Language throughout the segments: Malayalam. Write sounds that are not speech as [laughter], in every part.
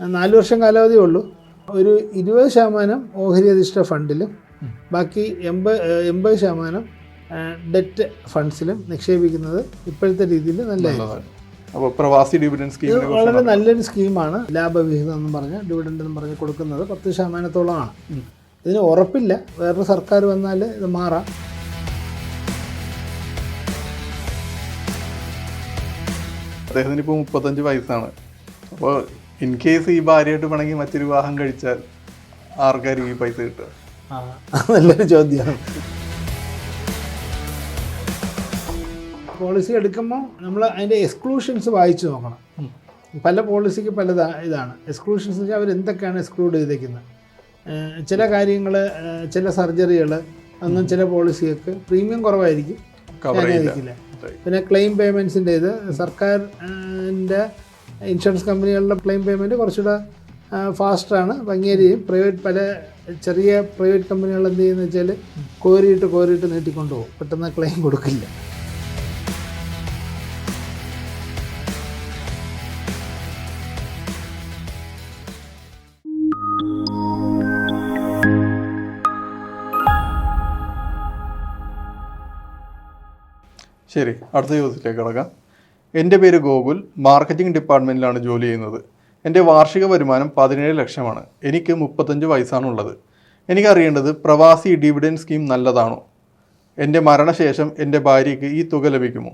നാല് വർഷം കാലാവധിയേ ഉള്ളൂ. ഒരു ഇരുപത് ശതമാനം ഓഹരി അധിഷ്ഠ ഫണ്ടിലും ബാക്കി എൺപത് എൺപത് ശതമാനം ഡെറ്റ് ഫണ്ട്സിലും നിക്ഷേപിക്കുന്നത് ഇപ്പോഴത്തെ രീതിയിൽ നല്ല നല്ലതാണ്. അപ്പോൾ പ്രവാസി സ്കീമിനെ വളരെ നല്ലൊരു സ്കീമാണ് ലാഭവിഹിതം എന്ന് പറഞ്ഞ് ഡിവിഡൻഡ് എന്ന് പറഞ്ഞ് കൊടുക്കുന്നത് പത്ത് ശതമാനത്തോളമാണ്. ഇതിന് ഉറപ്പില്ല. വേറൊരു സർക്കാർ വന്നാൽ ഇത് മാറാം. അദ്ദേഹത്തിന് ഇപ്പോൾ മുപ്പത്തഞ്ച് വയസ്സാണ്. അപ്പോൾ ഇൻ കേസ് ഈ ഭാര്യയായിട്ട് പിണങ്ങി മറ്റൊരു വിവാഹം കഴിച്ചാൽ ആർക്കായിരിക്കും ഈ പൈസ കിട്ടുക? ആ, നല്ലൊരു ചോദ്യമാണ്. പോളിസി എടുക്കുമ്പോൾ നമ്മൾ അതിന്റെ എക്സ്ക്ലൂഷൻസ് വായിച്ചു നോക്കണം. പല പോളിസിക്ക് പല ഇതാണ്. എക്സ്ക്ലൂഷൻസ് വെച്ചാൽ അവർ എന്തൊക്കെയാണ് എക്സ്ക്ലൂഡ് ചെയ്തേക്കുന്നത്? ചില കാര്യങ്ങൾ ചില സർജറികൾ ഒന്നും ചില പോളിസിയൊക്കെ പ്രീമിയം കുറവായിരിക്കും. പിന്നെ ക്ലെയിം പേയ്മെന്റ്സിന്റെ ഇത് സർക്കാരിന്റെ ഇൻഷുറൻസ് കമ്പനികളുടെ ക്ലെയിം പേയ്മെന്റ് കുറച്ചുകൂടെ ഫാസ്റ്റാണ്. ഭംഗിയായിരിക്കും പ്രൈവറ്റ് പല ചെറിയ പ്രൈവറ്റ് കമ്പനികൾ എന്ത് ചെയ്യുന്നത് വെച്ചാൽ കോരിയിട്ട് കോരിയിട്ട് നീട്ടിക്കൊണ്ടു പോകും. പെട്ടെന്ന് ക്ലെയിം കൊടുക്കില്ല. ശരി അടുത്ത ചോദ്യത്തിലേക്ക് കിടക്കാം. എന്റെ പേര് ഗോകുൽ. മാർക്കറ്റിംഗ് ഡിപ്പാർട്ട്മെന്റിലാണ് ജോലി ചെയ്യുന്നത്. എന്റെ വാർഷിക വരുമാനം പതിനേഴ് ലക്ഷമാണ്. എനിക്ക് മുപ്പത്തഞ്ച് വയസ്സാണുള്ളത്. എനിക്കറിയേണ്ടത് പ്രവാസി ഡിവിഡൻ സ്കീം നല്ലതാണോ? എന്റെ മരണശേഷം എന്റെ ഭാര്യയ്ക്ക് ഈ തുക ലഭിക്കുമോ?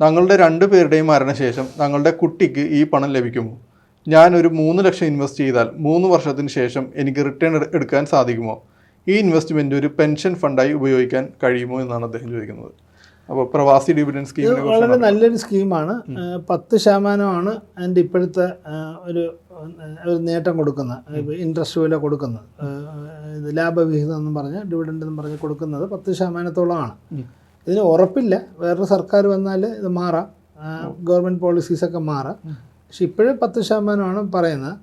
ഞങ്ങളുടെ രണ്ടു പേരുടെയും മരണശേഷം ഞങ്ങളുടെ കുട്ടിക്ക് ഈ പണം ലഭിക്കുമോ? ഞാൻ ഒരു മൂന്ന് ലക്ഷം ഇൻവെസ്റ്റ് ചെയ്താൽ മൂന്ന് വർഷത്തിന് ശേഷം എനിക്ക് റിട്ടേൺ എടുക്കാൻ സാധിക്കുമോ? ഈ ഇൻവെസ്റ്റ്മെന്റ് ഒരു പെൻഷൻ ഫണ്ടായി ഉപയോഗിക്കാൻ കഴിയുമോ എന്നാണ് അദ്ദേഹം ചോദിക്കുന്നത്. അപ്പോൾ പ്രവാസി ഡിവിഡൻ സ്കീം വളരെ നല്ലൊരു സ്കീമാണ്. പത്ത് ശതമാനമാണ് അതിന്റെ ഇപ്പോഴത്തെ ഒരു ഒരു നേട്ടം കൊടുക്കുന്ന ഇൻട്രസ്റ്റ് വില കൊടുക്കുന്നത്. ഇത് ലാഭവിഹിതം എന്ന് പറഞ്ഞ് ഡിവിഡൻഡ് എന്ന് പറഞ്ഞ് കൊടുക്കുന്നത് പത്ത് ശതമാനത്തോളമാണ്. ഇതിന് ഉറപ്പില്ല. വേറൊരു സർക്കാർ വന്നാൽ ഇത് മാറാം. ഗവൺമെന്റ് പോളിസീസൊക്കെ മാറാം. പക്ഷെ ഇപ്പോഴും പത്ത് ശതമാനമാണ് പറയുന്നത്.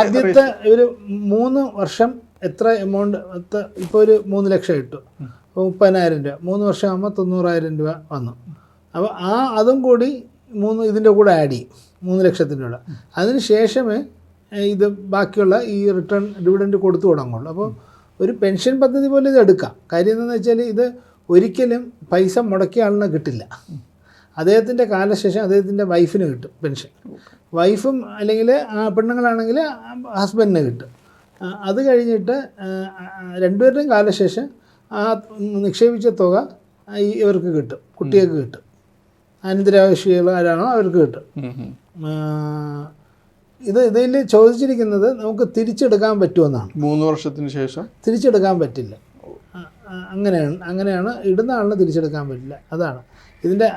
ആദ്യത്തെ ഒരു മൂന്ന് വർഷം എത്ര എമൗണ്ട് ഇപ്പോൾ ഒരു മൂന്ന് ലക്ഷം ഇട്ടു. മുപ്പതിനായിരം രൂപ. മൂന്ന് വർഷം ആകുമ്പോൾ തൊണ്ണൂറായിരം രൂപ വന്നു. അപ്പോൾ ആ അതും കൂടി മൂന്ന് ഇതിന്റെ കൂടെ ആഡ് ചെയ്യും. മൂന്ന് ലക്ഷത്തിന്റെ കൂടെ. അതിന് ശേഷമേ ഇത് ബാക്കിയുള്ള ഈ റിട്ടേൺ ഡിവിഡൻഡ് കൊടുത്തു തുടങ്ങുള്ളൂ. അപ്പോൾ ഒരു പെൻഷൻ പദ്ധതി പോലെ ഇത് എടുക്കാം. കാര്യം എന്താണെന്ന് വെച്ചാൽ ഇത് ഒരിക്കലും പൈസ മുടക്കിയ ആളിന് കിട്ടില്ല. അദ്ദേഹത്തിന്റെ കാലശേഷം അദ്ദേഹത്തിന്റെ വൈഫിന് കിട്ടും പെൻഷൻ വൈഫും അല്ലെങ്കിൽ ആ പെണ്ണുങ്ങളാണെങ്കിൽ ഹസ്ബൻഡിന് കിട്ടും. അത് കഴിഞ്ഞിട്ട് രണ്ടുപേരുടെയും കാലശേഷം ആ നിക്ഷേപിച്ച തുക ഈ ഇവർക്ക് കിട്ടും കുട്ടികൾക്ക് കിട്ടും. അനന്തരാവശ്യകൾ ആരാണോ അവർക്ക് കിട്ടും. ഇത് ഇതിൽ ചോദിച്ചിരിക്കുന്നത് നമുക്ക് തിരിച്ചെടുക്കാൻ പറ്റുമെന്നാണ്. മൂന്ന് വർഷത്തിന് ശേഷം? തിരിച്ചെടുക്കാൻ പറ്റില്ല. അങ്ങനെയാണ് അങ്ങനെയാണ് ഇടുന്ന ആളിന് തിരിച്ചെടുക്കാൻ പറ്റില്ല. അതാണ്. ഇതിന്റെ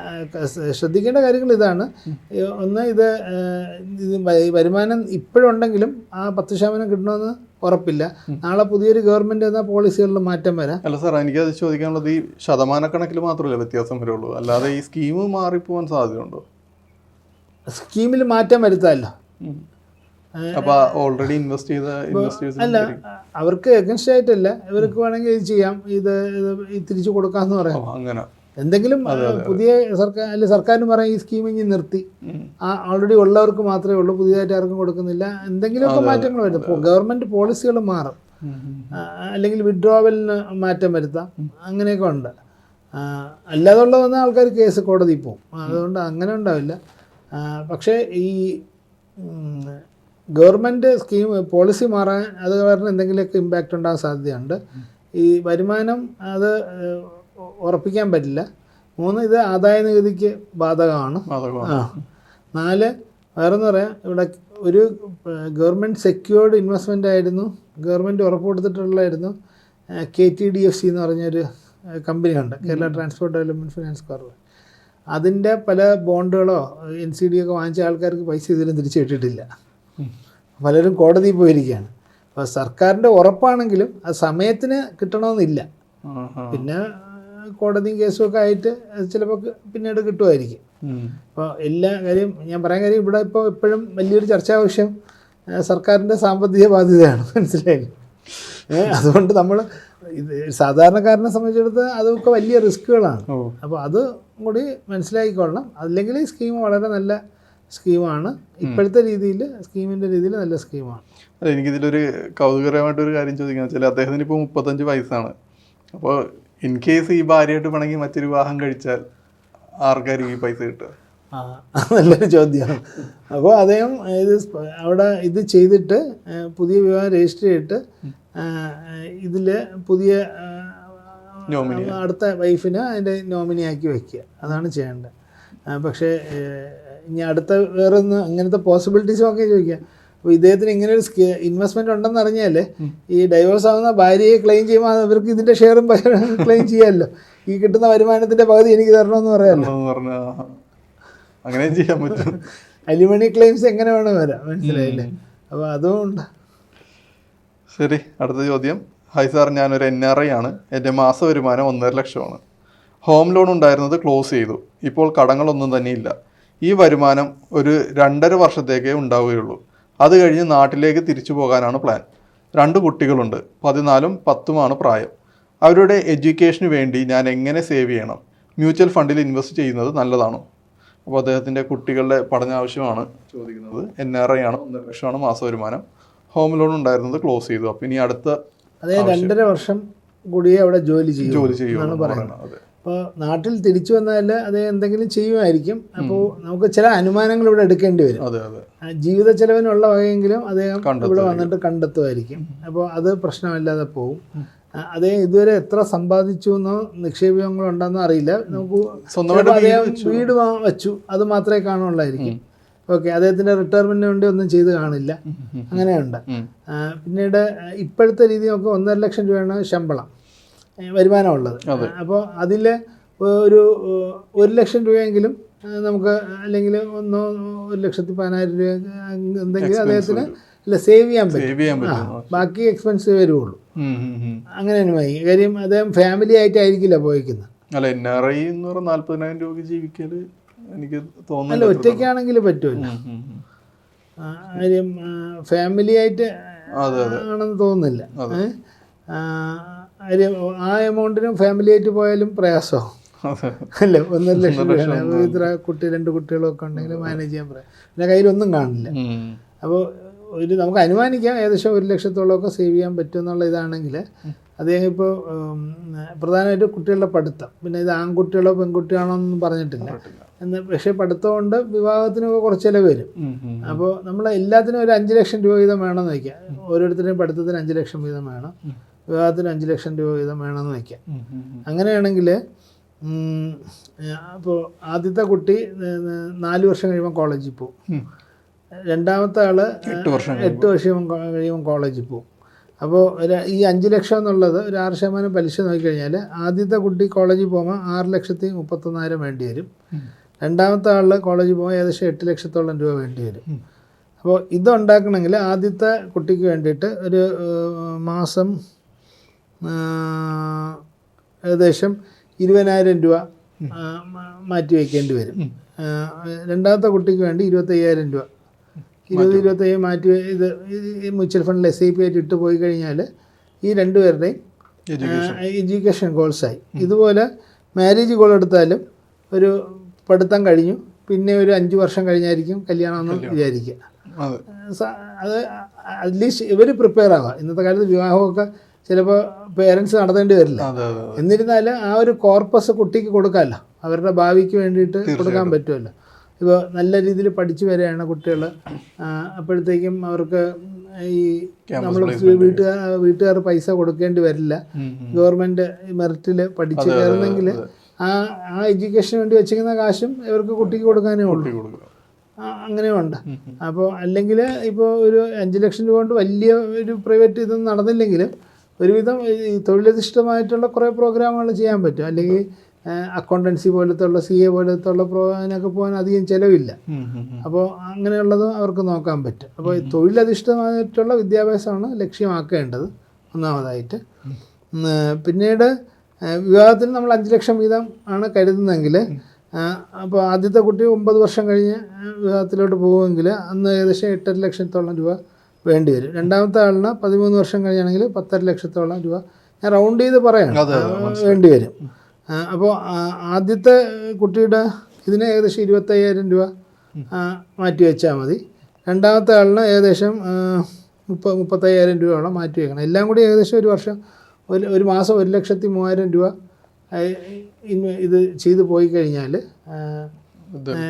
ശ്രദ്ധിക്കേണ്ട കാര്യങ്ങൾ ഇതാണ്. ഒന്ന് ഇത് ഇത് വരുമാനം ഇപ്പോഴുണ്ടെങ്കിലും ആ പത്ത് ശതമാനം കിട്ടണമെന്ന് ഉറപ്പില്ല. നാളെ പുതിയൊരു ഗവൺമെന്റ് എന്ന പോളിസികളിൽ മാറ്റം വരാം. അല്ല സാർ എനിക്കത് ചോദിക്കാനുള്ളത് ഈ ശതമാനക്കണക്കിൽ മാത്രമല്ല വ്യത്യാസം വരുള്ളൂ? അല്ലാതെ ഈ സ്കീം മാറിപ്പോവാൻ സാധ്യതയുണ്ടോ? സ്കീമിൽ മാറ്റം വരുത്താമല്ലോ അപ്പോൾ ഓൾറെഡി ഇൻവെസ്റ്റ് ചെയ്ത ഇൻവെസ്റ്റേഴ്സ് അല്ല അവർക്ക് എഗൻസ്റ്റ് ആയിട്ടല്ല. ഇവർക്ക് വേണമെങ്കിൽ ഇത് ചെയ്യാം. ഇത് തിരിച്ചു കൊടുക്കാമെന്ന് പറയാം. അങ്ങനെ. എന്തെങ്കിലും പുതിയ സർക്കാർ അല്ലെ സർക്കാരിന് പറയാം ഈ സ്കീം ഇനി നിർത്തി. ഓൾറെഡി ഉള്ളവർക്ക് മാത്രമേ ഉള്ളൂ പുതിയതായിട്ട് ആർക്കും കൊടുക്കുന്നില്ല. എന്തെങ്കിലുമൊക്കെ മാറ്റങ്ങൾ വരും ഗവൺമെന്റ് ഗവൺമെന്റ് പോളിസികൾ മാറും. അല്ലെങ്കിൽ വിഡ്രോവലിന് മാറ്റം വരുത്താം. അങ്ങനെയൊക്കെ ഉണ്ട്. അല്ലാതെ ഉള്ള വന്ന ആൾക്കാർ കേസ് കോടതി പോകും അതുകൊണ്ട് അങ്ങനെ ഉണ്ടാവില്ല. പക്ഷേ ഈ ഗവൺമെന്റ് സ്കീം പോളിസി മാറാൻ അത് കാരണം എന്തെങ്കിലുമൊക്കെ ഇമ്പാക്റ്റ് ഉണ്ടാകാൻ സാധ്യതയുണ്ട്. ഈ വരുമാനം അത് ഉറപ്പിക്കാൻ പറ്റില്ല. മൂന്ന് ഇത് ആദായ നികുതിക്ക് ബാധകമാണ്. ആ. നാല് വേറെന്ന് പറയാം. ഇവിടെ ഒരു ഗവൺമെന്റ് സെക്യൂർഡ് ഇൻവെസ്റ്റ്മെന്റ് ആയിരുന്നു. ഗവൺമെന്റ് ഉറപ്പ് കൊടുത്തിട്ടുള്ളതായിരുന്നു K T D F C എന്ന് പറഞ്ഞൊരു കമ്പനിയുണ്ട്. Kerala transport development finance corporation അതിന്റെ പല ബോണ്ടുകളോ എൻ സി ഡി ഒക്കെ വാങ്ങിച്ച ആൾക്കാർക്ക് പൈസ ഇതിലും തിരിച്ചു കിട്ടിയിട്ടില്ല. പലരും കോടതിയിൽ പോയിരിക്കുകയാണ്. അപ്പോൾ സർക്കാരിന്റെ ഉറപ്പാണെങ്കിലും അത് സമയത്തിന് കിട്ടണമെന്നില്ല. പിന്നെ കോടതിയും കേസും ഒക്കെ ആയിട്ട് ചിലപ്പോൾ പിന്നീട് കിട്ടുമായിരിക്കും. അപ്പോൾ എല്ലാ കാര്യം ഞാൻ പറയാൻ കാര്യം ഇവിടെ ഇപ്പോൾ എപ്പോഴും വലിയൊരു ചർച്ചാ വിഷയം സർക്കാരിന്റെ സാമ്പത്തിക ബാധ്യതയാണ്. [laughs] മനസ്സിലായി അതുകൊണ്ട് നമ്മൾ ഇത് സാധാരണക്കാരനെ സംബന്ധിച്ചിടത്ത് അതൊക്കെ വലിയ റിസ്ക്കുകളാണ്. അപ്പോൾ അത് കൂടി മനസ്സിലാക്കിക്കൊള്ളണം. അല്ലെങ്കിൽ ഈ സ്കീം വളരെ നല്ല സ്കീമാണ്. ഇപ്പോഴത്തെ രീതിയിൽ സ്കീമിന്റെ രീതിയിൽ നല്ല സ്കീമാണ്. അതെ എനിക്കിതിലൊരു കൗതുകരമായിട്ടൊരു കാര്യം ചോദിക്കാന്ന് വെച്ചാൽ അദ്ദേഹത്തിന് ഇപ്പോൾ മുപ്പത്തഞ്ച് വയസ്സാണ്. അപ്പോൾ ഇൻ കേസ് ഈ ഭാര്യയായിട്ട് പണങ്ങി മറ്റൊരു വിവാഹം കഴിച്ചാൽ ആർക്കായിരിക്കും ഈ പൈസ കിട്ടുക? ആ നല്ലൊരു ചോദ്യമാണ് അപ്പോൾ അദ്ദേഹം ഇത് അവിടെ ഇത് ചെയ്തിട്ട് പുതിയ വിവാഹം രജിസ്റ്റർ ചെയ്തിട്ട് ഇതിൽ പുതിയ നോമിനി അടുത്ത വൈഫിനെ അതിന്റെ നോമിനിയാക്കി വയ്ക്കുക അതാണ് ചെയ്യേണ്ടത്. പക്ഷേ ഇനി അടുത്ത വേറെ ഒന്ന് അങ്ങനത്തെ പോസിബിലിറ്റീസും ഒക്കെ ചോദിക്കുക അപ്പോൾ ഇദ്ദേഹത്തിന് ഇങ്ങനെ ഒരു ഇൻവെസ്റ്റ്മെന്റ് ഉണ്ടെന്ന് അറിഞ്ഞാലേ ഈ ഡൈവേഴ്സ് ആവുന്ന ഭാര്യയെ ക്ലെയിം ചെയ്യുമ്പോൾ അവർക്ക് ഇതിന്റെ ഷെയറും ക്ലെയിം ചെയ്യാമല്ലോ ഈ കിട്ടുന്ന വരുമാനത്തിന്റെ പകുതി എനിക്ക് തരണമെന്ന് പറയാമല്ലോ അങ്ങനെ ചെയ്യാൻ പറ്റും. [laughs] അലിമണി ക്ലെയിംസ് എങ്ങനെ വേണം വരാം? മനസ്സിലായില്ലേ? അപ്പോൾ അതുകൊണ്ട്. ശരി അടുത്ത ചോദ്യം. ഹായ് സാർ ഞാനൊരു എൻ ആർ ഐ ആണ്. എന്റെ മാസ വരുമാനം ഒന്നര ലക്ഷമാണ്. ഹോം ലോൺ ഉണ്ടായിരുന്നത് ക്ലോസ് ചെയ്തു. ഇപ്പോൾ കടങ്ങളൊന്നും തന്നെ ഇല്ല ഈ വരുമാനം ഒരു രണ്ടര വർഷത്തേക്കേ ഉണ്ടാവുകയുള്ളൂ. അത് കഴിഞ്ഞ് നാട്ടിലേക്ക് തിരിച്ചു പോകാനാണ് പ്ലാൻ രണ്ട് കുട്ടികളുണ്ട്. പതിനാലും പത്തുമാണ് പ്രായം. അവരുടെ എഡ്യൂക്കേഷന് വേണ്ടി ഞാൻ എങ്ങനെ സേവ് ചെയ്യണം? മ്യൂച്വൽ ഫണ്ടിൽ ഇൻവെസ്റ്റ് ചെയ്യുന്നത് നല്ലതാണോ? അപ്പോൾ അദ്ദേഹത്തിന്റെ കുട്ടികളുടെ പഠന ആവശ്യമാണ് ചോദിക്കുന്നത്. എൻ ആർ ഐ ആണ് ഒന്നര ലക്ഷമാണ് മാസ വരുമാനം. ഹോം ലോൺ ഉണ്ടായിരുന്നത് ക്ലോസ് ചെയ്തു. അപ്പോൾ ഇനി അടുത്ത അതായത് രണ്ടര വർഷം കൂടിയേ അവിടെ ജോലി ചെയ്യും ജോലി ചെയ്യുമെന്ന് അപ്പോൾ നാട്ടിൽ തിരിച്ചു വന്നാൽ അത് എന്തെങ്കിലും ചെയ്യുമായിരിക്കും. അപ്പോൾ നമുക്ക് ചില അനുമാനങ്ങൾ ഇവിടെ എടുക്കേണ്ടി വരും. ജീവിത ചെലവിനുള്ള വകയെങ്കിലും അദ്ദേഹം ഇവിടെ. വന്നിട്ട് കണ്ടെത്തുമായിരിക്കും. അപ്പോൾ അത് പ്രശ്നമില്ലാതെ പോകും. അദ്ദേഹം ഇതുവരെ എത്ര സമ്പാദിച്ചു എന്നോ നിക്ഷേപങ്ങളോ ഉണ്ടെന്നോ അറിയില്ല. നമുക്ക് അദ്ദേഹം വീട് വെച്ചു. അത് മാത്രമേ കാണുള്ളായിരിക്കും ഓക്കെ അദ്ദേഹത്തിന്റെ റിട്ടയർമെന്റിന് വേണ്ടി ഒന്നും ചെയ്ത് കാണില്ല. അങ്ങനെയുണ്ട്. പിന്നീട് ഇപ്പോഴത്തെ രീതി നമുക്ക് ഒന്നര ലക്ഷം രൂപയാണ് ശമ്പളം. വരുമാനമുള്ളത്. അപ്പോൾ അതിൽ ഒരു ഒരു ലക്ഷം രൂപയെങ്കിലും നമുക്ക് അല്ലെങ്കിൽ ഒന്നോ ഒരു ലക്ഷത്തി പതിനായിരം രൂപ എന്തെങ്കിലും അദ്ദേഹത്തിന് അല്ല സേവ് ചെയ്യാൻ പറ്റും. ബാക്കി എക്സ്പെൻസ് ഉം. അങ്ങനെ അനുമായി കാര്യം അദ്ദേഹം ഫാമിലി ആയിട്ടായിരിക്കില്ല പോയിക്കുന്നത്. അല്ല എൻ ആർ ഐ എന്ന് പറഞ്ഞാൽ നാല്പതിനായിരം രൂപയ്ക്ക് എനിക്ക് അല്ല ഒറ്റയ്ക്കാണെങ്കിൽ പറ്റുമല്ലോ. കാര്യം ഫാമിലി ആയിട്ട് ആണെന്ന് തോന്നുന്നില്ല. ആ, എമൗണ്ടിനും ഫാമിലി ആയിട്ട് പോയാലും പ്രയാസോ? അല്ല? ഒന്നര ലക്ഷം രൂപയാണ്. ഇത്ര കുട്ടി രണ്ട് കുട്ടികളൊക്കെ ഉണ്ടെങ്കിൽ മാനേജ് ചെയ്യാൻ പറയാം. പിന്നെ കയ്യിലൊന്നും കാണില്ല. അപ്പോൾ ഒരു നമുക്ക് അനുമാനിക്കാം ഏകദേശം ഒരു ലക്ഷത്തോളമൊക്കെ സേവ് ചെയ്യാൻ പറ്റും എന്നുള്ള ഇതാണെങ്കിൽ അദ്ദേഹം ഇപ്പോൾ പ്രധാനമായിട്ട് കുട്ടികളുടെ പഠിത്തം. പിന്നെ ഇത് ആൺകുട്ടികളോ പെൺകുട്ടിയാണോ എന്നൊന്നും പറഞ്ഞിട്ടില്ല. എന്ന് പക്ഷേ പഠിത്തം കൊണ്ട് വിവാഹത്തിനൊക്കെ കുറച്ച് ചിലവ് വരും. അപ്പോൾ നമ്മൾ എല്ലാത്തിനും ഒരു അഞ്ച് ലക്ഷം രൂപ വീതം വേണമെന്ന് വയ്ക്കാം. ഓരോരുത്തരുടെയും പഠിത്തത്തിന് അഞ്ച് ലക്ഷം വീതം വേണം. വിവാഹത്തിന് അഞ്ച് ലക്ഷം രൂപ വീതം വേണമെന്ന് വയ്ക്കാം. അങ്ങനെയാണെങ്കിൽ അപ്പോൾ ആദ്യത്തെ കുട്ടി നാല് വർഷം കഴിയുമ്പോൾ കോളേജിൽ പോകും രണ്ടാമത്തെ ആൾ എട്ട് വർഷം എട്ട് വർഷം കഴിയുമ്പോൾ കോളേജിൽ പോകും അപ്പോൾ ഈ അഞ്ച് ലക്ഷം എന്നുള്ളത് ഒരു ആറ് ശതമാനം പലിശ നോക്കിക്കഴിഞ്ഞാൽ ആദ്യത്തെ കുട്ടി കോളേജിൽ പോകുമ്പോൾ ആറ് ലക്ഷത്തി മുപ്പത്തൊന്നായിരം വേണ്ടി വരും. രണ്ടാമത്തെ ആളിൽ കോളേജിൽ പോകുമ്പോൾ ഏകദേശം എട്ട് ലക്ഷത്തോളം രൂപ വേണ്ടി വരും. അപ്പോൾ ഇതുണ്ടാക്കണമെങ്കിൽ ആദ്യത്തെ കുട്ടിക്ക് വേണ്ടിയിട്ട് ഒരു മാസം ഏകദേശം ഇരുപതിനായിരം രൂപ മാറ്റി വയ്ക്കേണ്ടി വരും. രണ്ടാമത്തെ കുട്ടിക്ക് വേണ്ടി ഇരുപത്തയ്യായിരം രൂപ. ഇരുപത് ഇരുപത്തയ്യായിരം മാറ്റി വെ- ഇത് ഈ മ്യൂച്വൽ ഫണ്ടിൽ എസ് ഐ പി ആയിട്ട് ഇട്ട് പോയി കഴിഞ്ഞാൽ ഈ രണ്ടുപേരുടെയും. എഡ്യൂക്കേഷൻ ഗോൾസായി ഇതുപോലെ മാരേജ് ഗോൾ എടുത്താലും ഒരു പഠിത്തം കഴിഞ്ഞു. പിന്നെ ഒരു അഞ്ച് വർഷം കഴിഞ്ഞായിരിക്കും കല്യാണം എന്ന് വിചാരിക്കുക. അത്. അറ്റ്ലീസ്റ്റ് ഇവർ പ്രിപ്പയർ ആവുക ഇന്നത്തെ കാലത്ത് വിവാഹമൊക്കെ ചിലപ്പോൾ പേരൻസ് നടത്തേണ്ടി വരില്ല. എന്നിരുന്നാലും ആ ഒരു കോർപ്പസ് കുട്ടിക്ക് കൊടുക്കാമല്ലോ അവരുടെ ഭാവിക്ക് വേണ്ടിയിട്ട് കൊടുക്കാൻ പറ്റുമല്ലോ ഇപ്പോൾ നല്ല രീതിയിൽ പഠിച്ചു വരികയാണ് കുട്ടികൾ. അപ്പോഴത്തേക്കും അവർക്ക് ഈ നമ്മൾ വീട്ടുകാർ വീട്ടുകാർ പൈസ കൊടുക്കേണ്ടി വരില്ല. ഗവൺമെന്റ് മെറിറ്റിൽ പഠിച്ചു കയറുന്നെങ്കിൽ ആ ആ എഡ്യൂക്കേഷന് വേണ്ടി വെച്ചിരിക്കുന്ന കാശും ഇവർക്ക് കുട്ടിക്ക് കൊടുക്കാനേ ഉള്ളൂ. അങ്ങനെയുണ്ട് അപ്പോൾ അല്ലെങ്കിൽ ഇപ്പോൾ ഒരു അഞ്ച് ലക്ഷം രൂപ കൊണ്ട് വലിയ ഒരു പ്രൈവറ്റ് ഇതൊന്നും നടന്നില്ലെങ്കിലും ഒരുവിധം ഈ തൊഴിലധിഷ്ഠിതമായിട്ടുള്ള കുറേ പ്രോഗ്രാമുകൾ ചെയ്യാൻ പറ്റും. അല്ലെങ്കിൽ അക്കൗണ്ടൻസി പോലത്തുള്ള സി എ പോലത്തുള്ള ഉള്ള പ്രോഗ്രാമിനൊക്കെ പോകാൻ അധികം ചിലവില്ല. അപ്പോൾ അങ്ങനെയുള്ളതും അവർക്ക് നോക്കാൻ പറ്റും. അപ്പോൾ തൊഴിലധിഷ്ഠിതമായിട്ടുള്ള വിദ്യാഭ്യാസമാണ് ലക്ഷ്യമാക്കേണ്ടത് ഒന്നാമതായിട്ട്. പിന്നീട് വിവാഹത്തിന് നമ്മൾ അഞ്ച് ലക്ഷം വീതം ആണ് കരുതുന്നതെങ്കിൽ അപ്പോൾ ആദ്യത്തെ കുട്ടി ഒമ്പത് വർഷം കഴിഞ്ഞ് വിവാഹത്തിലോട്ട് പോകുമെങ്കിൽ അന്ന് ഏകദേശം എട്ടര ലക്ഷത്തോളം രൂപ വേണ്ടി വരും രണ്ടാമത്തെ ആളിന് പതിമൂന്ന് വർഷം കഴിഞ്ഞാണെങ്കിൽ പത്തര ലക്ഷത്തോളം രൂപ ഞാൻ റൗണ്ട് ചെയ്ത് പറയാം. വേണ്ടി വരും അപ്പോൾ ആദ്യത്തെ കുട്ടിയുടെ ഇതിന് ഏകദേശം ഇരുപത്തയ്യായിരം രൂപ മാറ്റി വെച്ചാൽ മതി. രണ്ടാമത്തെ ആളിന് ഏകദേശം മുപ്പ മുപ്പത് മുപ്പത്തയ്യായിരം രൂപയോളം മാറ്റി വെക്കണം. എല്ലാം കൂടി ഏകദേശം ഒരു വർഷം ഒരു ഒരു മാസം ഒരു ലക്ഷത്തി മൂവായിരം രൂപ ഇത് ചെയ്തു പോയി കഴിഞ്ഞാൽ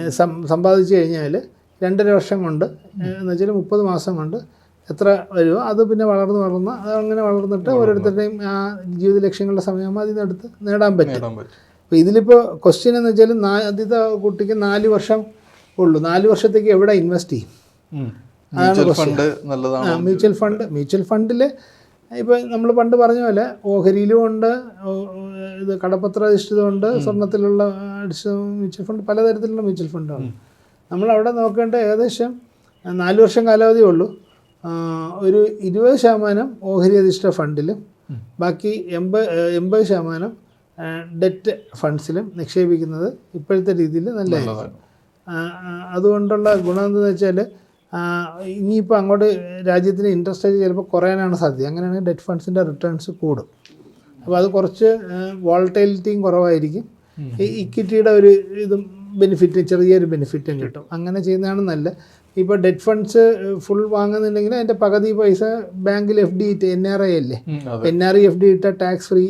സം- സമ്പാദിച്ചു കഴിഞ്ഞാൽ രണ്ടര വർഷം കൊണ്ട് എന്ന് വെച്ചാൽ മുപ്പത് മാസം കൊണ്ട് എത്ര വരുമോ അത് പിന്നെ വളർന്ന് വളർന്ന് അങ്ങനെ വളർന്നിട്ട് ഓരോരുത്തരുടെയും ആ ജീവിത ലക്ഷ്യങ്ങളുടെ സമയമാകുമ്പോൾ അതിൽ നിന്ന് എടുത്ത് നേടാൻ പറ്റും. അപ്പോൾ ഇതിലിപ്പോൾ ക്വസ്റ്റ്യൻ എന്ന് വെച്ചാൽ നാ ആദ്യത്തെ കുട്ടിക്ക് നാല് വർഷം ഉള്ളൂ. നാല് വർഷത്തേക്ക് എവിടെ ഇൻവെസ്റ്റ് ചെയ്യും. Mutual fund mutual fund mutual ഫണ്ടിൽ ഇപ്പോൾ നമ്മൾ പണ്ട് പറഞ്ഞ പോലെ ഓഹരിയിലും ഉണ്ട് ഇത് കടപ്പത്ര അധിഷ്ഠിതമുണ്ട് സ്വർണത്തിലുള്ള അധിഷ്ഠിത മ്യൂച്വൽ ഫണ്ട് പലതരത്തിലുള്ള മ്യൂച്വൽ ഫണ്ടാണ് നമ്മൾ അവിടെ നോക്കേണ്ട ഏകദേശം നാല് വർഷം കാലാവധിയേ ഉള്ളൂ. ഒരു ഇരുപത് ശതമാനം ഓഹരി അധിഷ്ഠിത ഫണ്ടിലും ബാക്കി എൺപത് എൺപത് ശതമാനം ഡെറ്റ് ഫണ്ട്സിലും നിക്ഷേപിക്കുന്നത് ഇപ്പോഴത്തെ രീതിയിൽ നല്ല നല്ലതാണ് അതുകൊണ്ടുള്ള ഗുണം എന്താണെന്ന് വെച്ചാൽ ഇനിയിപ്പോൾ അങ്ങോട്ട് രാജ്യത്തിന് ഇൻട്രസ്റ്റ് റേറ്റ് ചിലപ്പോൾ കുറയാനാണ് സാധ്യത. അങ്ങനെയാണെങ്കിൽ ഡെറ്റ് ഫണ്ട്സിന്റെ റിട്ടേൺസ് കൂടും. അപ്പോൾ അത് കുറച്ച് വോൾട്ടൈലിറ്റിയും കുറവായിരിക്കും. ഈ ഇക്വിറ്റിയുടെ ഒരു ഇതും ബെനിഫിറ്റ് ചെറിയൊരു ബെനിഫിറ്റും കിട്ടും. അങ്ങനെ ചെയ്യുന്നതാണ് നല്ല ഇപ്പോൾ ഡെറ്റ് ഫണ്ട്സ് ഫുൾ വാങ്ങുന്നുണ്ടെങ്കിൽ അതിന്റെ പകുതി പൈസ ബാങ്കിൽ എഫ് ഡി ഇട്ട് എൻ ആർ ഐ അല്ലേ? N R I F D ഇട്ട ടാക്സ് ഫ്രീ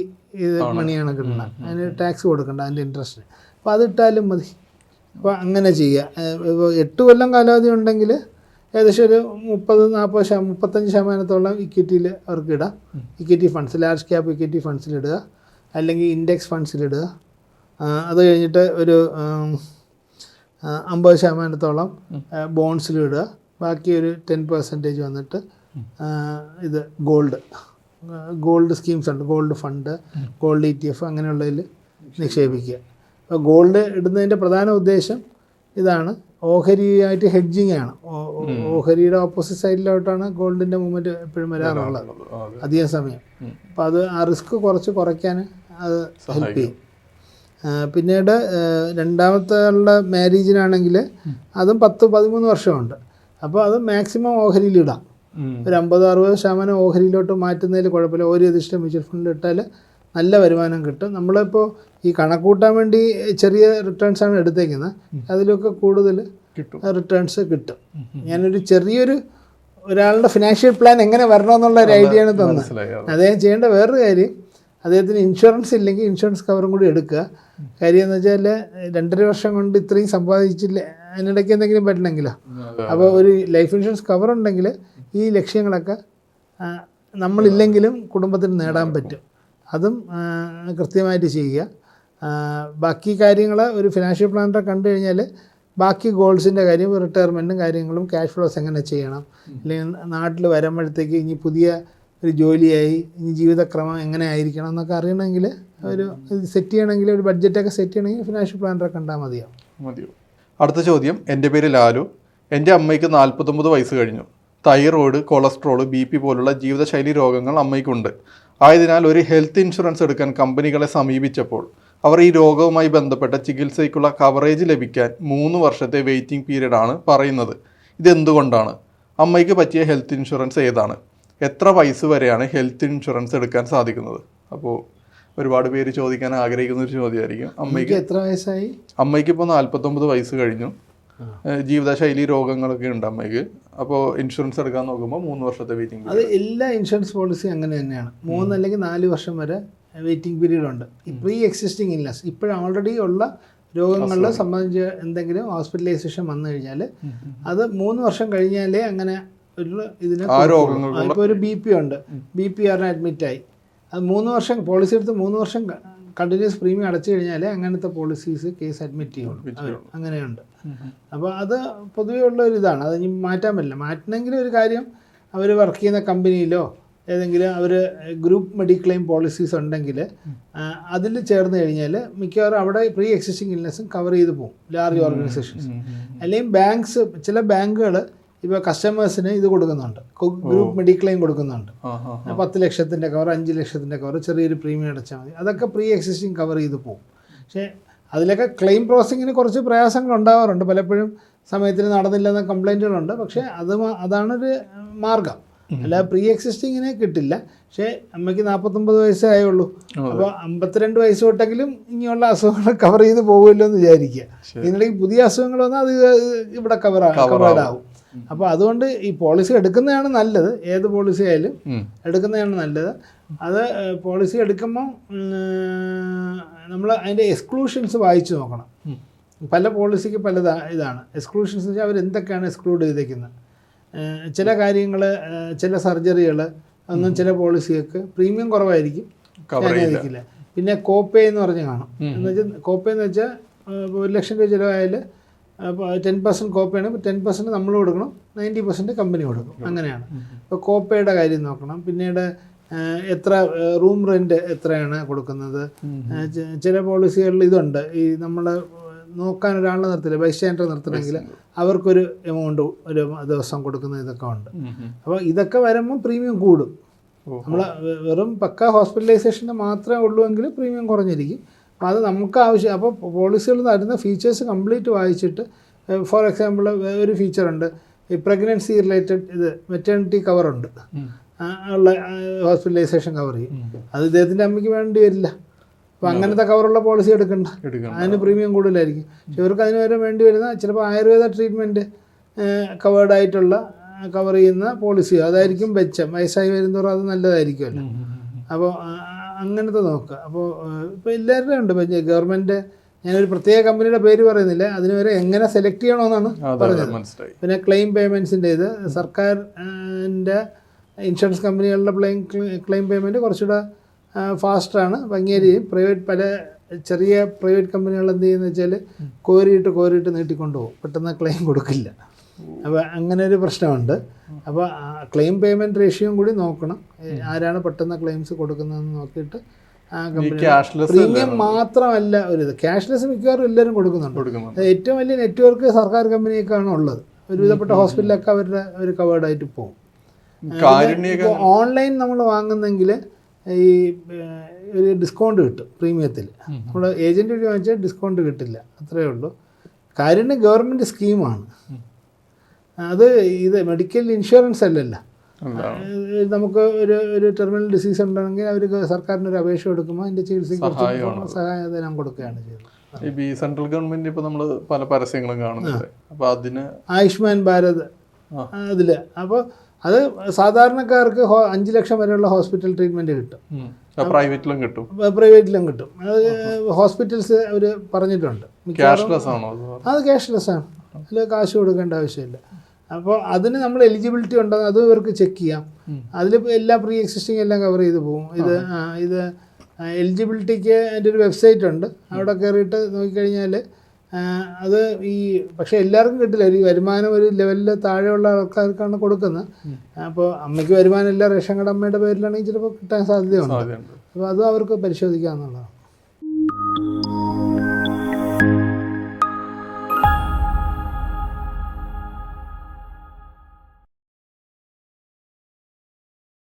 മണിയാണ് കിട്ടുന്നത്. അതിന് ടാക്സ് കൊടുക്കണ്ട അതിന്റെ ഇൻട്രസ്റ്റ് അപ്പോൾ അതിട്ടാലും മതി. അപ്പോൾ അങ്ങനെ ചെയ്യുക ഇപ്പോൾ എട്ട് കൊല്ലം കാലാവധി ഉണ്ടെങ്കിൽ ഏകദേശം ഒരു മുപ്പത് നാൽപ്പത് ശതമാനം മുപ്പത്തഞ്ച് ശതമാനത്തോളം ഇക്വിറ്റിയിൽ അവർക്ക് ഇടാം. Equity funds large cap equity ഫണ്ട്സിലിടുക അല്ലെങ്കിൽ ഇൻഡെക്സ് ഫണ്ട്സിലിടുക അത് കഴിഞ്ഞിട്ട് ഒരു അമ്പത് ശതമാനത്തോളം ബോൺസിൽ ഇടുക. ബാക്കി ഒരു ടെൻ പെർസെന്റേജ് വന്നിട്ട് ഇത് ഗോൾഡ് ഗോൾഡ് സ്കീംസ് ഉണ്ട്. Gold fund gold E T F അങ്ങനെയുള്ളതിൽ നിക്ഷേപിക്കുക. അപ്പോൾ ഗോൾഡ് ഇടുന്നതിന്റെ പ്രധാന ഉദ്ദേശം ഇതാണ്. ഓഹരിയായിട്ട് ഹെഡ്ജിങ് ആണ്. ഓഹരിയുടെ ഓപ്പോസിറ്റ് സൈഡിലോട്ടാണ് ഗോൾഡിന്റെ മൂവ്മെന്റ് എപ്പോഴും വരാറുള്ളത്. അധികം സമയം. അപ്പോൾ അത് ആ റിസ്ക് കുറച്ച് കുറയ്ക്കാൻ അത് ഹെൽപ്പ് ചെയ്യും. പിന്നീട് രണ്ടാമത്തെ ആളുടെ മാരേജിനാണെങ്കിൽ അതും പത്ത് പതിമൂന്ന് വർഷമുണ്ട്. അപ്പോൾ അത് മാക്സിമം ഓഹരിയിലിടാം. ഒരു അമ്പത് അറുപത് ശതമാനം ഓഹരിയിലോട്ട് മാറ്റുന്നതിൽ കുഴപ്പമില്ല. ഓരോ അധിഷ്ഠിത മ്യൂച്വൽ ഫണ്ടിൽ ഇട്ടാൽ നല്ല വരുമാനം കിട്ടും. നമ്മളിപ്പോൾ ഈ കണക്കൂട്ടാൻ വേണ്ടി ചെറിയ റിട്ടേൺസ് ആണ് എടുത്തേക്കുന്നത്. അതിലൊക്കെ കൂടുതൽ കിട്ടും. റിട്ടേൺസ് കിട്ടും. ഞാനൊരു ചെറിയൊരു ഒരാളുടെ ഫിനാൻഷ്യൽ പ്ലാൻ എങ്ങനെ വരണമെന്നുള്ള ഒരു ഐഡിയ ആണ് തന്നത്. അദ്ദേഹം ചെയ്യേണ്ട വേറൊരു കാര്യം. അദ്ദേഹത്തിന് ഇൻഷുറൻസ് ഇല്ലെങ്കിൽ ഇൻഷുറൻസ് കവറും കൂടി എടുക്കുക. കാര്യം എന്ന് വെച്ചാൽ രണ്ടര വർഷം കൊണ്ട് ഇത്രയും സമ്പാദിച്ചില്ല അതിനിടയ്ക്ക് എന്തെങ്കിലും പറ്റണമെങ്കിലോ? അപ്പോൾ ഒരു ലൈഫ് ഇൻഷുറൻസ് കവർ ഉണ്ടെങ്കിൽ ഈ ലക്ഷ്യങ്ങളൊക്കെ നമ്മളില്ലെങ്കിലും കുടുംബത്തിന് നേടാൻ പറ്റും. അതും കൃത്യമായിട്ട് ചെയ്യുക. ബാക്കി കാര്യങ്ങൾ ഒരു ഫിനാൻഷ്യൽ പ്ലാനറെ കണ്ടു കഴിഞ്ഞാൽ ബാക്കി ഗോൾസിന്റെ കാര്യം റിട്ടയർമെന്റും കാര്യങ്ങളും ക്യാഷ് ഫ്ലോസ് എങ്ങനെ ചെയ്യണം? അല്ലെങ്കിൽ നാട്ടിൽ വരുമ്പോഴത്തേക്ക് ഇനി പുതിയ ഒരു ജോലിയായി ഇനി ജീവിതക്രമം എങ്ങനെ ആയിരിക്കണം എന്നൊക്കെ അറിയണമെങ്കിൽ ഒരു സെറ്റ് ചെയ്യണമെങ്കിൽ ഒരു ബഡ്ജറ്റൊക്കെ സെറ്റ് ചെയ്യണമെങ്കിൽ ഫിനാൻഷ്യൽ പ്ലാനറെ കണ്ടാൽ മതിയാവും. മതിയോ അടുത്ത ചോദ്യം എന്റെ പേര് ലാലു. എന്റെ അമ്മയ്ക്ക് നാൽപ്പത്തൊമ്പത് വയസ്സ് കഴിഞ്ഞു. തൈറോയ്ഡ് കൊളസ്ട്രോൾ ബി പി പോലുള്ള ജീവിതശൈലി രോഗങ്ങൾ അമ്മയ്ക്കുണ്ട്. ആയതിനാൽ ഒരു ഹെൽത്ത് ഇൻഷുറൻസ് എടുക്കാൻ കമ്പനികളെ സമീപിച്ചപ്പോൾ അവർ ഈ രോഗവുമായി ബന്ധപ്പെട്ട ചികിത്സയ്ക്കുള്ള കവറേജ് ലഭിക്കാൻ മൂന്ന് വർഷത്തെ വെയിറ്റിംഗ് പീരീഡാണ് പറയുന്നത്. ഇതെന്തുകൊണ്ടാണ്? അമ്മയ്ക്ക് പറ്റിയ ഹെൽത്ത് ഇൻഷുറൻസ് ഏതാണ്? എത്ര വയസ്സ് വരെയാണ് ഹെൽത്ത് ഇൻഷുറൻസ് എടുക്കാൻ സാധിക്കുന്നത്? അപ്പോൾ ഒരുപാട് പേര് ചോദിക്കാൻ ആഗ്രഹിക്കുന്ന ഒരു ചോദ്യമായിരിക്കും. അമ്മയ്ക്ക് എത്ര വയസ്സായി? അമ്മയ്ക്ക് ഇപ്പോൾ നാൽപ്പത്തൊമ്പത് വയസ്സ് കഴിഞ്ഞു. ജീവിതശൈലി രോഗങ്ങളൊക്കെ ഉണ്ട് അമ്മയ്ക്ക്. അപ്പോൾ ഇൻഷുറൻസ് എടുക്കാൻ നോക്കുമ്പോൾ മൂന്ന് വർഷത്തെ വെയിറ്റിംഗ് അത് എല്ലാ ഇൻഷുറൻസ് പോളിസിയും അങ്ങനെ തന്നെയാണ്. മൂന്ന് അല്ലെങ്കിൽ നാല് വർഷം വരെ വെയിറ്റിംഗ് പീരീഡ് ഉണ്ട്. പ്രീ എക്സിസ്റ്റിംഗ് ഇല്ലസ് ഇപ്പോഴും ഓൾറെഡി ഉള്ള രോഗങ്ങളെ സംബന്ധിച്ച് എന്തെങ്കിലും ഹോസ്പിറ്റലൈസേഷൻ വന്നു കഴിഞ്ഞാൽ അത് മൂന്ന് വർഷം കഴിഞ്ഞാലേ അങ്ങനെ ഇതിന് ആ ഇപ്പോൾ ഒരു ബി പി ഉണ്ട്. ബി പി ആറിന് അഡ്മിറ്റായി അത് മൂന്ന് വർഷം പോളിസി എടുത്ത് മൂന്ന് വർഷം കണ്ടിന്യൂസ് പ്രീമിയം അടച്ചു കഴിഞ്ഞാൽ അങ്ങനത്തെ പോളിസീസ് കേസ് അഡ്മിറ്റ് ചെയ്യുള്ളൂ. അങ്ങനെയുണ്ട്. അപ്പോൾ അത് പൊതുവേ ഉള്ള ഒരു ഇതാണ്. അത് ഇനി മാറ്റാൻ പറ്റില്ല. മാറ്റണമെങ്കിൽ ഒരു കാര്യം അവർ വർക്ക് ചെയ്യുന്ന കമ്പനിയിലോ ഏതെങ്കിലും അവർ ഗ്രൂപ്പ് മെഡിക്ലെയിം പോളിസീസ് ഉണ്ടെങ്കിൽ അതിൽ ചേർന്ന് കഴിഞ്ഞാൽ മിക്കവാറും അവിടെ പ്രീ എക്സിസ്റ്റിംഗ് ഇൽനെസ്സും കവർ ചെയ്ത് പോകും ലാർജ് ഓർഗനൈസേഷൻസ് അല്ലെങ്കിൽ ബാങ്ക്സ് ചില ബാങ്കുകൾ ഇപ്പോൾ കസ്റ്റമേഴ്സിന് ഇത് കൊടുക്കുന്നുണ്ട്. ഗ്രൂപ്പ് മെഡിക്ലെയിം കൊടുക്കുന്നുണ്ട്. പത്ത് ലക്ഷത്തിന്റെ കവർ അഞ്ച് ലക്ഷത്തിന്റെ കവർ ചെറിയൊരു പ്രീമിയം അടച്ചാൽ മതി. അതൊക്കെ പ്രീ എക്സിസ്റ്റിംഗ് കവർ ചെയ്ത് പോകും. പക്ഷേ അതിലൊക്കെ ക്ലെയിം പ്രോസസ്സിങ്ങിന് കുറച്ച് പ്രയാസങ്ങൾ ഉണ്ടാവാറുണ്ട്. പലപ്പോഴും സമയത്തിന് നടന്നില്ലെന്ന കംപ്ലൈന്റുകളുണ്ട് പക്ഷേ അത് അതാണൊരു മാർഗം. അല്ല പ്രീ എക്സിസ്റ്റിങ്ങിനെ കിട്ടില്ല. പക്ഷേ അമ്മയ്ക്ക് നാൽപ്പത്തൊമ്പത് വയസ്സേ ആയുള്ളൂ. അപ്പോൾ അമ്പത്തിരണ്ട് വയസ്സ് തൊട്ടെങ്കിലും ഇനിയുള്ള അസുഖങ്ങൾ കവർ ചെയ്ത് പോകുമല്ലോ എന്ന് വിചാരിക്കുക. ഇതിനിടയ്ക്ക് പുതിയ അസുഖങ്ങൾ വന്നാൽ അത് ഇവിടെ കവർ കവറാകും ആവും. അപ്പോൾ അതുകൊണ്ട് ഈ പോളിസി എടുക്കുന്നതാണ് നല്ലത്. ഏത് പോളിസി ആയാലും എടുക്കുന്നതാണ് നല്ലത്. അത് പോളിസി എടുക്കുമ്പോൾ നമ്മൾ അതിന്റെ എക്സ്ക്ലൂഷൻസ് വായിച്ചു നോക്കണം. പല പോളിസിക്ക് പല ഇതാണ്. എക്സ്ക്ലൂഷൻസ് വെച്ചാൽ അവർ എന്തൊക്കെയാണ് എക്സ്ക്ലൂഡ് ചെയ്തേക്കുന്നത് ചില കാര്യങ്ങൾ ചില സർജറികൾ ഒന്നും ചില പോളിസികൾക്ക് പ്രീമിയം കുറവായിരിക്കും. അനുവദിക്കില്ല പിന്നെ കോപ്പേ എന്ന് പറഞ്ഞ് കാണും. എന്ന് വെച്ചാൽ കോപ്പേ എന്ന് വെച്ചാൽ ഒരു ലക്ഷം രൂപ ചിലവായാൽ ടെൻ പെർസെന്റ് കോപ്പയാണ് ടെൻ പെർസെന്റ് നമ്മൾ കൊടുക്കണം. നയന്റി പെർസെന്റ് കമ്പനി കൊടുക്കും. അങ്ങനെയാണ്. അപ്പോൾ കോപ്പയുടെ കാര്യം നോക്കണം. പിന്നീട് എത്ര റൂം റെന്റ് എത്രയാണ് കൊടുക്കുന്നത്? ചില പോളിസികളിൽ ഇതുണ്ട്. ഈ നമ്മൾ നോക്കാൻ ഒരാളെ നിർത്തില്ല. ബൈ സ്റ്റാൻഡർ നിർത്തണമെങ്കിൽ അവർക്കൊരു എമൗണ്ട് ഒരു ദിവസം കൊടുക്കുന്ന ഇതൊക്കെ ഉണ്ട്. അപ്പോൾ ഇതൊക്കെ വരുമ്പോൾ പ്രീമിയം കൂടും. നമ്മൾ വെറും പക്ക ഹോസ്പിറ്റലൈസേഷന് മാത്രമേ ഉള്ളൂ എങ്കിൽ പ്രീമിയം കുറഞ്ഞിരിക്കും. അത് നമുക്ക് ആവശ്യം അപ്പോൾ പോളിസികൾ തരുന്ന ഫീച്ചേഴ്സ് കംപ്ലീറ്റ് വായിച്ചിട്ട് ഫോർ എക്സാമ്പിൾ ഒരു ഫീച്ചറുണ്ട് ഈ പ്രഗ്നൻസി റിലേറ്റഡ് ഇത് മെറ്റേണിറ്റി കവറുണ്ട്. ഉണ്ട് ഉള്ള ഹോസ്പിറ്റലൈസേഷൻ കവർ ചെയ്യും. അത് ഇദ്ദേഹത്തിന്റെ അമ്മയ്ക്ക് വേണ്ടി വരില്ല. അപ്പോൾ അങ്ങനത്തെ കവറുള്ള പോളിസി എടുക്കണ്ട. എടുക്കണം അതിന് പ്രീമിയം കൂടുതലായിരിക്കും. പക്ഷെ ഇവർക്ക് അതിന് വരെ വേണ്ടി വരുന്ന ചിലപ്പോൾ ആയുർവേദ ട്രീറ്റ്മെന്റ് കവേർഡ് ആയിട്ടുള്ള കവർ ചെയ്യുന്ന പോളിസി അതായിരിക്കും വെച്ചം വയസ്സായി വരുന്നവർ അത് നല്ലതായിരിക്കുമല്ലോ. അപ്പോൾ അങ്ങനത്തെ നോക്കുക. അപ്പോൾ ഇപ്പോൾ എല്ലാവരുടെയും ഉണ്ട്. പക്ഷേ ഗവൺമെന്റ് ഞാനൊരു പ്രത്യേക കമ്പനിയുടെ പേര് പറയുന്നില്ല. അതിന് വരെ എങ്ങനെ സെലക്ട് ചെയ്യണമെന്നാണ് പറഞ്ഞത്. പിന്നെ ക്ലെയിം പേയ്മെന്റ്സിന്റെ ഇത് സർക്കാരിന്റെ ഇൻഷുറൻസ് കമ്പനികളുടെ ക്ലെയിം ക്ലെയിം പേയ്മെന്റ് കുറച്ചുകൂടെ ഫാസ്റ്റാണ് ഭംഗിയായിരിക്കും പ്രൈവറ്റ് പല ചെറിയ പ്രൈവറ്റ് കമ്പനികൾ എന്ത് ചെയ്യുന്നത് വെച്ചാൽ കോരിയിട്ട് കോരിയിട്ട് നീട്ടിക്കൊണ്ടുപോകും. പെട്ടെന്ന് ക്ലെയിം കൊടുക്കില്ല. അപ്പോൾ അങ്ങനെ ഒരു പ്രശ്നമുണ്ട് അപ്പോൾ ക്ലെയിം പേയ്മെന്റ് റേഷ്യോയും കൂടി നോക്കണം. ആരാണ് പെട്ടെന്ന് ക്ലെയിംസ് കൊടുക്കുന്നതെന്ന് നോക്കിയിട്ട് പ്രീമിയം മാത്രമല്ല ഒരു ഇത്. ക്യാഷ്ലെസ് മിക്കവാറും എല്ലാവരും കൊടുക്കുന്നുണ്ട്. ഏറ്റവും വലിയ നെറ്റ്വർക്ക് സർക്കാർ കമ്പനിയൊക്കെയാണ് ഉള്ളത്. ഒരുവിധപ്പെട്ട ഹോസ്പിറ്റലൊക്കെ അവരുടെ ഒരു കവേർഡായിട്ട് പോകും. ഓൺലൈൻ നമ്മൾ വാങ്ങുന്നെങ്കിൽ ഈ ഒരു ഡിസ്കൗണ്ട് കിട്ടും പ്രീമിയത്തിൽ നമ്മൾ ഏജന്റ് വഴി വാങ്ങിച്ചാൽ ഡിസ്കൗണ്ട് കിട്ടില്ല. അത്രയേ ഉള്ളൂ. കാര്യം ഗവൺമെന്റ് സ്കീമാണ് അത് ഇത് മെഡിക്കൽ ഇൻഷുറൻസ് അല്ലല്ലോ. നമുക്ക് ഒരു ഒരു ടെർമിനൽ ഡിസീസ് ഉണ്ടെങ്കിൽ അവർ സർക്കാരിന് ഒരു അപേക്ഷ കൊടുക്കുമ്പോൾ അതിന്റെ ചികിത്സയ്ക്ക് സഹായം സഹായധനം കൊടുക്കുകയാണ് ചെയ്യുന്നത്. ഈ സെൻട്രൽ ഗവൺമെന്റ് ഇപ്പോൾ നമ്മൾ പല പരസ്യങ്ങളും കാണുന്നുണ്ട്. അതിന് ആയുഷ്മാൻ ഭാരത്. അതിൽ അപ്പോൾ അത് സാധാരണക്കാർക്ക് അഞ്ച് ലക്ഷം വരെയുള്ള ഹോസ്പിറ്റൽ ട്രീറ്റ്മെന്റ് കിട്ടും. പ്രൈവറ്റിലും കിട്ടും. പ്രൈവറ്റിലും കിട്ടും. അത് ഹോസ്പിറ്റൽസ് അവർ പറഞ്ഞിട്ടുണ്ട്. അത്? ക്യാഷ്ലെസ് ആണ് അതിൽ കാശ് കൊടുക്കേണ്ട ആവശ്യമില്ല. അപ്പോൾ അതിന് നമ്മൾ എലിജിബിലിറ്റി ഉണ്ടോ അത് ഇവർക്ക് ചെക്ക് ചെയ്യാം. അതിൽ എല്ലാ പ്രീ എക്സിസ്റ്റിംഗ് എല്ലാം കവർ ചെയ്ത് പോകും. ഇത് ഇത് എലിജിബിലിറ്റിക്ക് എന്റെ ഒരു വെബ്സൈറ്റ് ഉണ്ട്. അവിടെ കയറിയിട്ട് നോക്കിക്കഴിഞ്ഞാൽ അത് ഈ പക്ഷേ എല്ലാവർക്കും കിട്ടില്ല. ഒരു വരുമാനം ഒരു ലെവലിൽ താഴെയുള്ള ആൾക്കാർക്കാണ് കൊടുക്കുന്നത്. അപ്പോൾ അമ്മയ്ക്ക് വരുമാനം ഇല്ല റേഷൻ കട അമ്മയുടെ പേരിലാണെങ്കിൽ ചിലപ്പോൾ കിട്ടാൻ സാധ്യതയുണ്ട്. സാധ്യതയുണ്ട്. അപ്പോൾ അതും അവർക്ക് പരിശോധിക്കാവുന്നതാണ്.